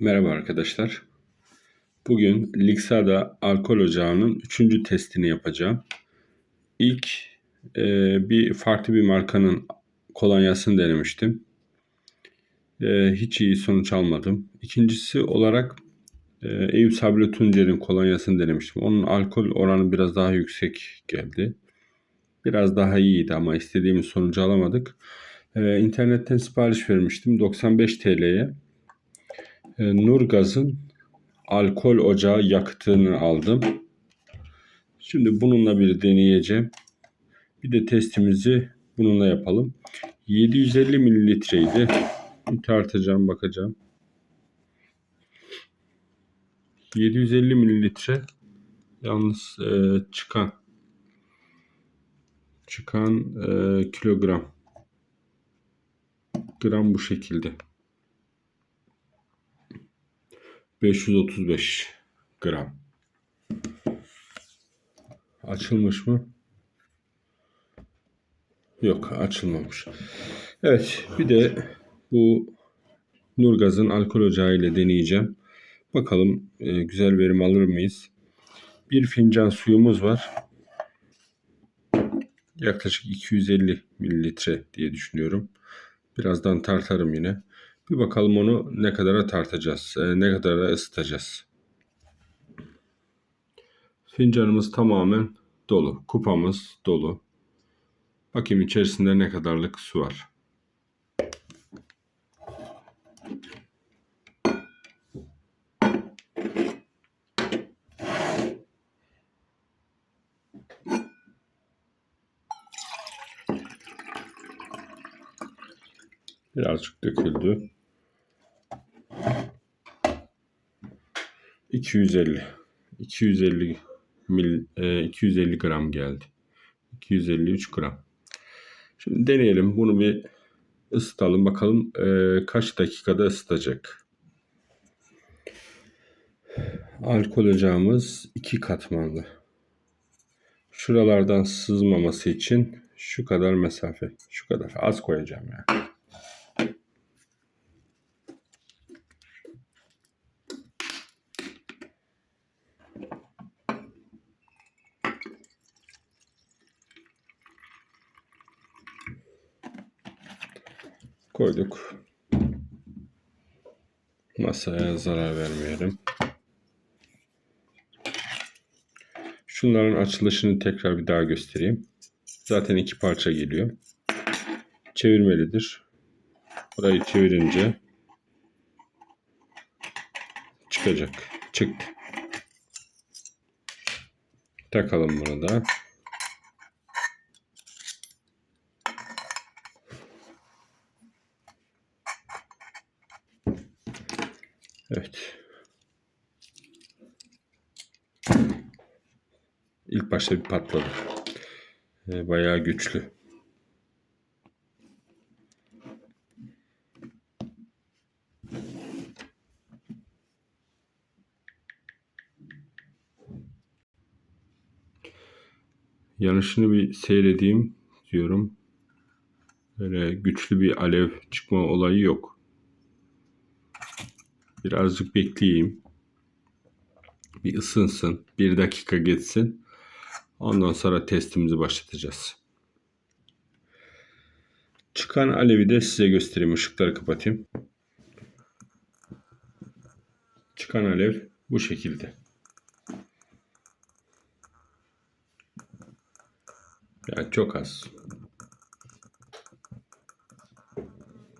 Merhaba arkadaşlar. Bugün Lixada alkol ocağının 3. testini yapacağım. İlk e, bir farklı bir markanın kolonyasını denemiştim. E, hiç iyi sonuç almadım. İkincisi olarak e, Eyüp Sabri Tuncer'in kolonyasını denemiştim. Onun alkol oranı biraz daha yüksek geldi. Biraz daha iyiydi ama istediğimiz sonucu alamadık. E, internetten sipariş vermiştim 95 TL'ye. E, Nurgaz'ın alkol ocağı yakıtını aldım. Şimdi bununla bir deneyeceğim. Bir de testimizi bununla yapalım. 750 mililitreydi. Bir tartacağım bakacağım. 750 mililitre yalnız e, çıkan çıkan e, kilogram gram bu şekilde. 535 gram. Açılmış mı? Yok açılmamış. Evet bir de bu Nurgaz'ın alkol ocağı ile deneyeceğim. Bakalım e, güzel verim alır mıyız? Bir fincan suyumuz var. Yaklaşık 250 mililitre diye düşünüyorum. Birazdan tartarım yine. Bir bakalım onu ne kadara tartacağız, e, ne kadara ısıtacağız. Fincanımız tamamen dolu. Kupamız dolu. Bakayım içerisinde ne kadarlık su var. Birazcık döküldü. 250 250 mil e, 250 gram geldi. 253 gram. Şimdi deneyelim. Bunu bir ısıtalım. Bakalım e, kaç dakikada ısıtacak. Alkol ocağımız iki katmanlı. Şuralardan sızmaması için şu kadar mesafe. Şu kadar. Az koyacağım yani. Koyduk. Masaya zarar vermeyelim. Şunların açılışını tekrar bir daha göstereyim. Zaten iki parça geliyor. Çevirmelidir. Burayı çevirince çıkacak. Çıktı. Takalım bunu da. Evet. İlk başta bir patladı. Ee, bayağı güçlü. Yanışını bir seyredeyim diyorum. Böyle güçlü bir alev çıkma olayı yok. Birazcık bekleyeyim. Bir ısınsın. Bir dakika geçsin. Ondan sonra testimizi başlatacağız. Çıkan alevi de size göstereyim. Işıkları kapatayım. Çıkan alev bu şekilde. Yani çok az.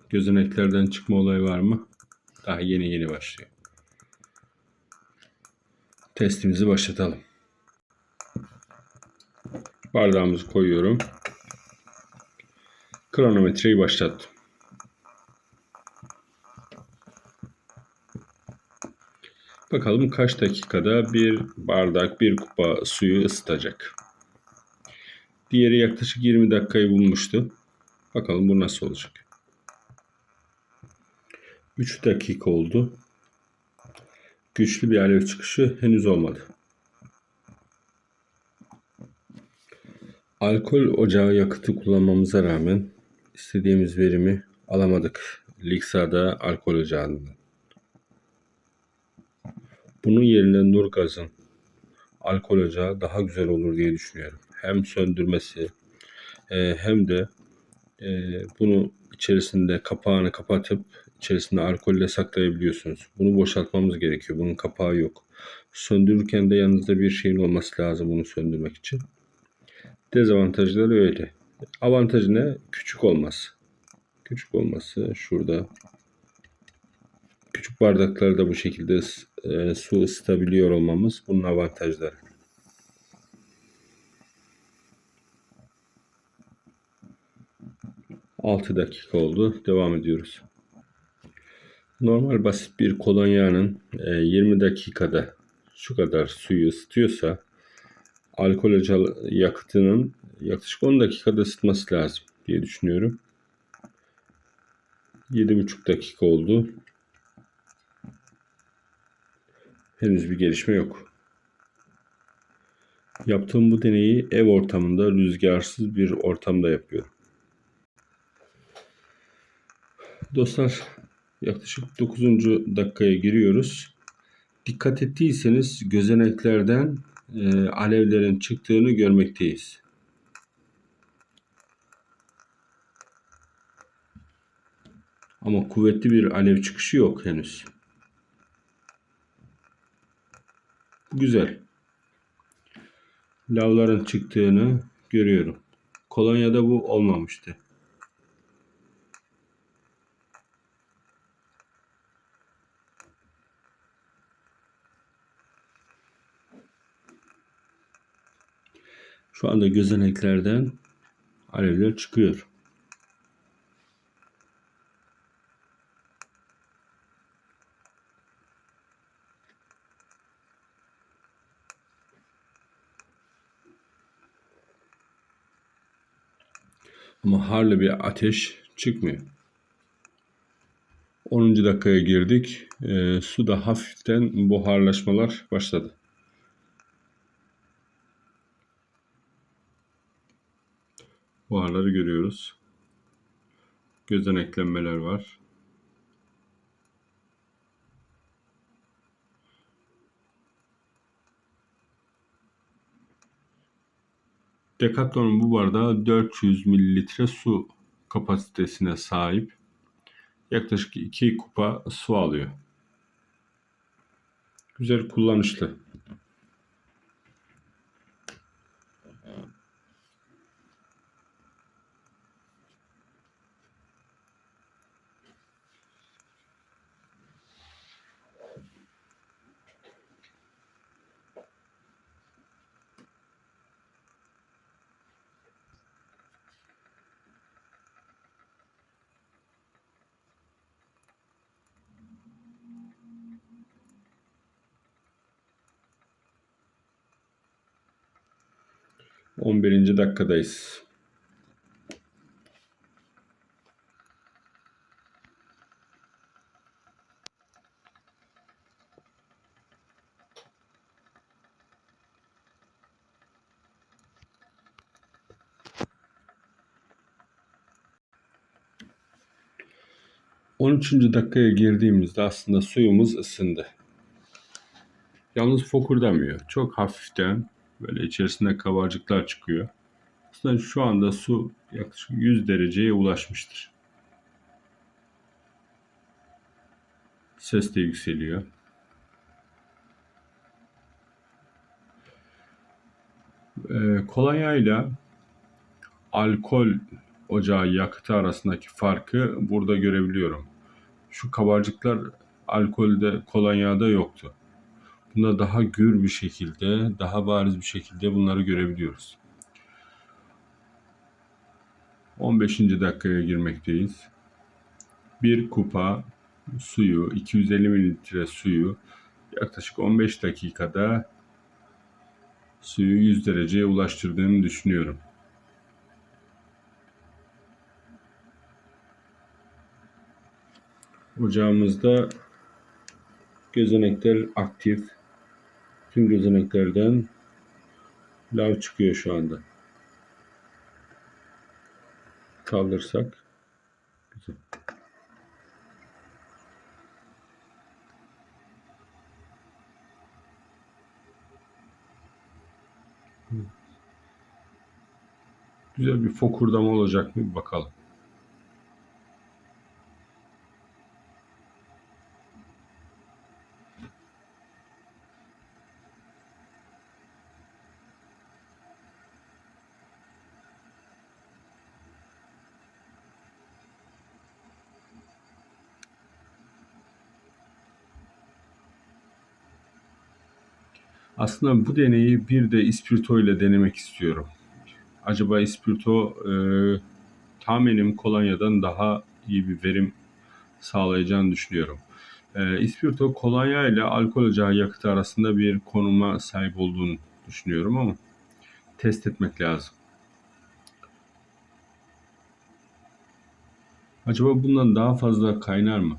Gözeneklerden çıkma olayı var mı? Daha yeni yeni başlıyor. Testimizi başlatalım. Bardağımızı koyuyorum. Kronometreyi başlattım. Bakalım kaç dakikada bir bardak, bir kupa suyu ısıtacak. Diğeri yaklaşık 20 dakikayı bulmuştu. Bakalım bu nasıl olacak. 3 dakika oldu. Güçlü bir alev çıkışı henüz olmadı. Alkol ocağı yakıtı kullanmamıza rağmen istediğimiz verimi alamadık. Lixada alkol ocağından. Bunun yerine Nurgaz'ın alkol ocağı daha güzel olur diye düşünüyorum. Hem söndürmesi e, hem de e, bunu içerisinde kapağını kapatıp içerisinde alkolle saklayabiliyorsunuz. Bunu boşaltmamız gerekiyor. Bunun kapağı yok. Söndürürken de yanınızda bir şeyin olması lazım bunu söndürmek için. Dezavantajları öyle. Avantajı ne? Küçük olması. Küçük olması şurada. Küçük bardaklarda bu şekilde e, su ısıtabiliyor olmamız bunun avantajları. Altı dakika oldu. Devam ediyoruz. Normal basit bir kolonyanın e, 20 dakikada şu kadar suyu ısıtıyorsa alkol yakıtının yaklaşık 10 dakikada ısıtması lazım diye düşünüyorum. 7,5 dakika oldu. Henüz bir gelişme yok. Yaptığım bu deneyi ev ortamında rüzgarsız bir ortamda yapıyorum. Dostlar yaklaşık 9. dakikaya giriyoruz. Dikkat ettiyseniz gözeneklerden e, alevlerin çıktığını görmekteyiz. Ama kuvvetli bir alev çıkışı yok henüz. Güzel. Lavların çıktığını görüyorum. Kolonyada bu olmamıştı. Şu anda gözeneklerden alevler çıkıyor. Ama harlı bir ateş çıkmıyor. 10. dakikaya girdik. E, suda hafiften buharlaşmalar başladı. Buharları görüyoruz. Gözeneklenmeler var. Decathlon'un bu bardağı 400 mililitre su kapasitesine sahip. Yaklaşık 2 kupa su alıyor. Güzel kullanışlı. 11. dakikadayız. On üçüncü dakikaya girdiğimizde aslında suyumuz ısındı. Yalnız fokurdamıyor. Çok hafiften Böyle içerisinde kabarcıklar çıkıyor. Aslında şu anda su yaklaşık 100 dereceye ulaşmıştır. Ses de yükseliyor. Ee, kolonyayla alkol ocağı yakıtı arasındaki farkı burada görebiliyorum. Şu kabarcıklar alkolde kolonyada yoktu. Bunda daha gür bir şekilde, daha bariz bir şekilde bunları görebiliyoruz. 15. dakikaya girmekteyiz. Bir kupa suyu, 250 mililitre suyu yaklaşık 15 dakikada suyu 100 dereceye ulaştırdığını düşünüyorum. Ocağımızda gözenekler aktif. Tüm gözeneklerden lav çıkıyor şu anda. Kaldırsak. Güzel. Güzel bir fokurdama olacak mı bakalım. Aslında bu deneyi bir de ispirto ile denemek istiyorum. Acaba ispirto e, tahminim kolonyadan daha iyi bir verim sağlayacağını düşünüyorum. E, ispirto kolonya ile alkol ocağı yakıtı arasında bir konuma sahip olduğunu düşünüyorum ama test etmek lazım. Acaba bundan daha fazla kaynar mı?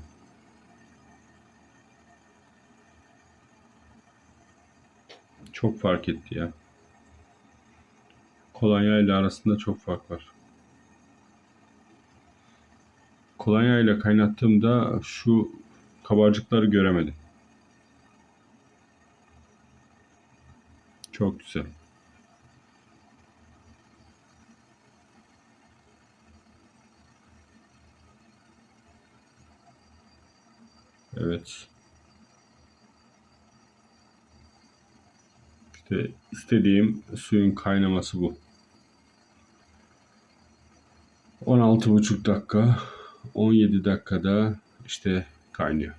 Çok fark etti ya. Kolonya ile arasında çok fark var. Kolonya ile kaynattığımda şu kabarcıkları göremedim. Çok güzel. Evet. İşte istediğim suyun kaynaması bu. 16,5 dakika, 17 dakikada işte kaynıyor.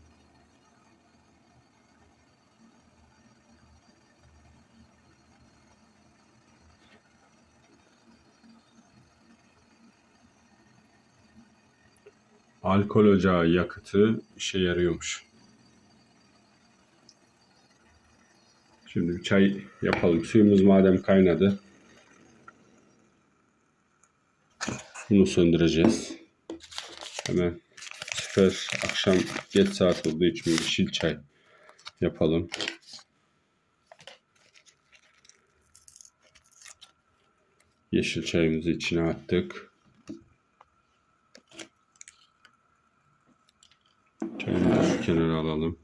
Alkol ocağı yakıtı işe yarıyormuş. Şimdi bir çay yapalım. Suyumuz madem kaynadı. Bunu söndüreceğiz. Hemen sefer akşam geç saat olduğu için yeşil çay yapalım. Yeşil çayımızı içine attık. Çayımızı kenara alalım.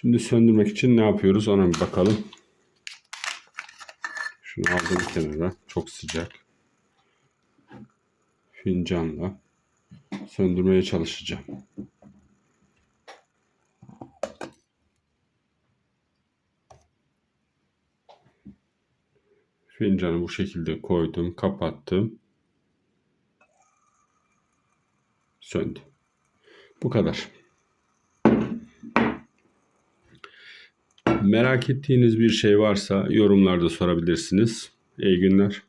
Şimdi söndürmek için ne yapıyoruz ona bir bakalım. Şunu aldım kenara. Çok sıcak. Fincanla söndürmeye çalışacağım. Fincanı bu şekilde koydum, kapattım. Söndü. Bu kadar. Merak ettiğiniz bir şey varsa yorumlarda sorabilirsiniz. İyi günler.